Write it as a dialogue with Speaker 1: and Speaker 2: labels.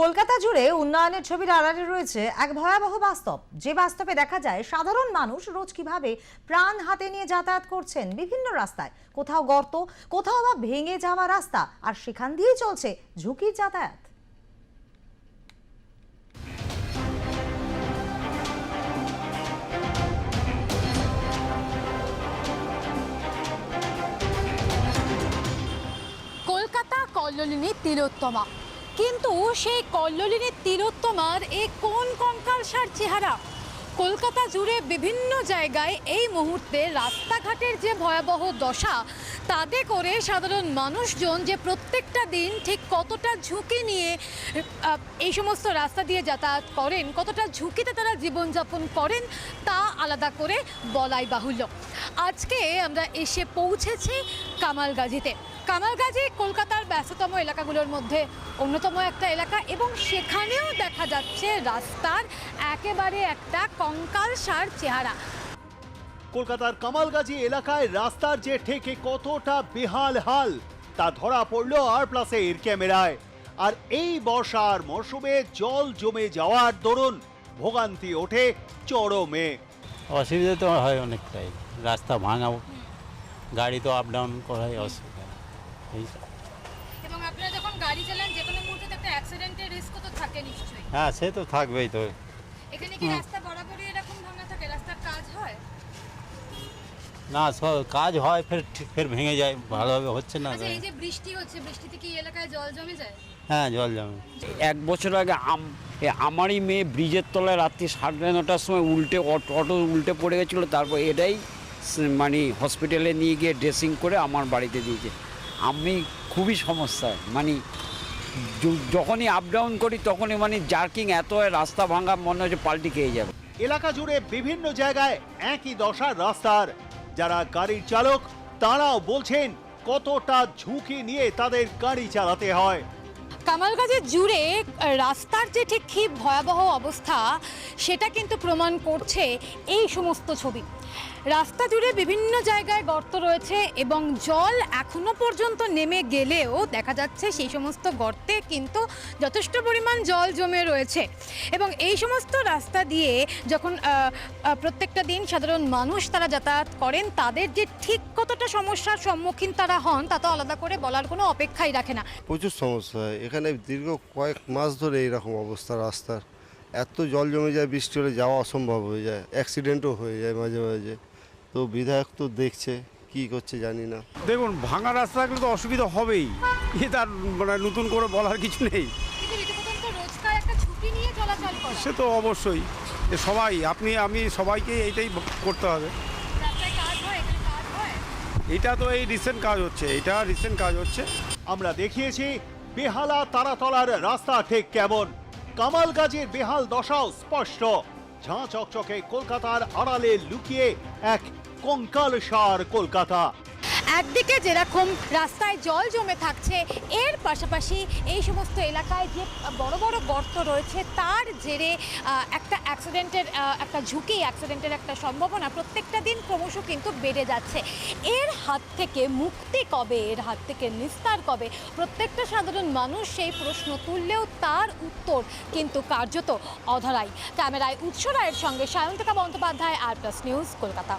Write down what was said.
Speaker 1: কলকাতা জুড়ে উন্নয়নের ছবির আড়ালে রয়েছে এক ভয়াবহ বাস্তব। যে বাস্তবে দেখা যায়, সাধারণ মানুষ রোজ কীভাবে প্রাণ হাতে নিয়ে যাতায়াত করছেন বিভিন্ন রাস্তায়। কোথাও গর্ত, কোথাও বা ভেঙে যাওয়া রাস্তা, আর সেখান দিয়েই চলছে ঝুঁকির যাতায়াত।
Speaker 2: কলকাতা কল্লোলিনী তিলোত্তমা। কিন্তু সেই কল্লোলিনী তিলোত্তমার এ কোন কঙ্কালসার চেহারা? কলকাতা জুড়ে বিভিন্ন জায়গায় এই মুহূর্তে রাস্তাঘাটের যে ভয়াবহ দশা, তাতে করে সাধারণ মানুষজন যে প্রত্যেকটা দিন ঠিক কতটা ঝুঁকি নিয়ে এই সমস্ত রাস্তা দিয়ে যাতায়াত করেন, কতটা ঝুঁকিতে তারা জীবনযাপন করেন, তা আলাদা করে বলাই বাহুল্য। আজকে আমরা এসে পৌঁছেছি কামালগাজিতে। কামালগাজি কলকাতার ব্যস্ততম এলাকাগুলোর মধ্যে অন্যতম একটা এলাকা এবং সেখানেও দেখা যাচ্ছে রাস্তার একেবারে একটা কঙ্কালসার চেহারা।
Speaker 3: কলকাতার কামালগাজী এলাকায় রাস্তার যে ঠেকে কতটা বেহাল হাল তা ধরা পড়ল আর প্লাসে এর ক্যামেরায়। আর এই বর্ষার মরশুমে জল জমে যাওয়ার দরুন ভোগান্তি ওঠে চরমে।
Speaker 4: অসুবিধা তো হয় অনেকটাই রাস্তা ভাঙা গাড়ি তো আপ ডাউন করাই অসুবিধা। এই সব।
Speaker 2: এবং আপনারা যখন গাড়ি চালান যে কোনো মুহূর্তে একটা অ্যাক্সিডেন্টের রিস্ক তো থাকে নিশ্চয়ই।
Speaker 4: হ্যাঁ সে তো থাকবেই তো।
Speaker 2: এখানে কি রাস্তা বরাবরই এরকম ভাঙা থাকে? রাস্তার কাজ হয়?
Speaker 4: না সব কাজ হয় ফের ফের ভেঙে যায় ভালোভাবে হচ্ছে না।
Speaker 2: আচ্ছা এই যে বৃষ্টি হচ্ছে বৃষ্টিতে কি এলাকায় জল জমে যায়?
Speaker 4: হ্যাঁ জল জমে।
Speaker 5: এক বছর আগে আম- আমারই মেয়ে ব্রিজের তলায় রাত্রি সাড়ে নটার সময় উল্টে অটো অটো উল্টে পড়ে গেছিল তারপর এটাই মানে হসপিটালে নিয়ে গিয়ে ড্রেসিং করে আমার বাড়িতে দিয়েছে। আমি খুবই সমস্যায় মানে যখনই আপ ডাউন করি তখনই মানে জার্কিং এত রাস্তা ভাঙা মনে হচ্ছে পাল্টি খেয়ে যাবে।
Speaker 3: এলাকা জুড়ে বিভিন্ন জায়গায় একই দশা রাস্তার। যারা গাড়ির চালক, তারাও বলছেন কতটা ঝুঁকি নিয়ে তাদের গাড়ি চালাতে হয়।
Speaker 2: কামালগাজে জুড়ে রাস্তার যে ঠিক কি ভয়াবহ অবস্থা, সেটা কিন্তু প্রমাণ করছে এই সমস্ত ছবি। রাস্তা জুড়ে বিভিন্ন জায়গায় গর্ত রয়েছে এবং জল এখনও পর্যন্ত নেমে গেলেও দেখা যাচ্ছে সেই সমস্ত গর্তে কিন্তু যথেষ্ট পরিমাণ জল জমে রয়েছে। এবং এই সমস্ত রাস্তা দিয়ে যখন প্রত্যেকটা দিন সাধারণ মানুষ তারা যাতায়াত করেন, তাদের যে ঠিক কতটা সমস্যার সম্মুখীন তারা হন, তা তো আলাদা করে বলার কোনো অপেক্ষাই রাখে না।
Speaker 6: প্রচুর সমস্যা। এখানে দীর্ঘ কয়েক মাস ধরে এইরকম অবস্থা রাস্তার এত জল জমে যায় বৃষ্টি হলে যাওয়া অসম্ভব হয়ে যায় অ্যাক্সিডেন্টও হয়ে যায় মাঝে মাঝে। তো বিধায়ক তো দেখছে কি করছে জানি না।
Speaker 7: দেখুন ভাঙা রাস্তা থাকলে তো অসুবিধা হবেই। এ তার মানে নতুন করে বলার কিছু নেই। সে তো অবশ্যই। এ সবাই আপনি আমি সবাইকে এইটাই করতে হবে। এটা তো এই রিসেন্ট কাজ হচ্ছে এটা রিসেন্ট কাজ হচ্ছে।
Speaker 3: আমরা দেখিয়েছি বেহালা তারাতলার রাস্তা ঠিক কেমন? কামালগাজীর বেহাল দশাও স্পষ্ট। ঝাঁ চকচকে কলকাতার আড়ালে লুকিয়ে এক কঙ্কাল সার কলকাতা।
Speaker 2: একদিকে যেরকম রাস্তায় জল জমে থাকছে, এর পাশাপাশি এই সমস্ত এলাকায় যে বড় বড় গর্ত রয়েছে, তার জেরে একটা অ্যাক্সিডেন্টের একটা ঝুঁকি অ্যাক্সিডেন্টের একটা সম্ভাবনা প্রত্যেকটা দিন ক্রমশ কিন্তু বেড়ে যাচ্ছে। এর হাত থেকে মুক্তি কবে? এর হাত থেকে নিস্তার কবে? প্রত্যেকটা সাধারণ মানুষ সেই প্রশ্ন তুললেও তার উত্তর কিন্তু কার্যত অধরাই। ক্যামেরায় উৎস রায়ের সঙ্গে Sayantika Bandyopadhyay R plus news Kolkata.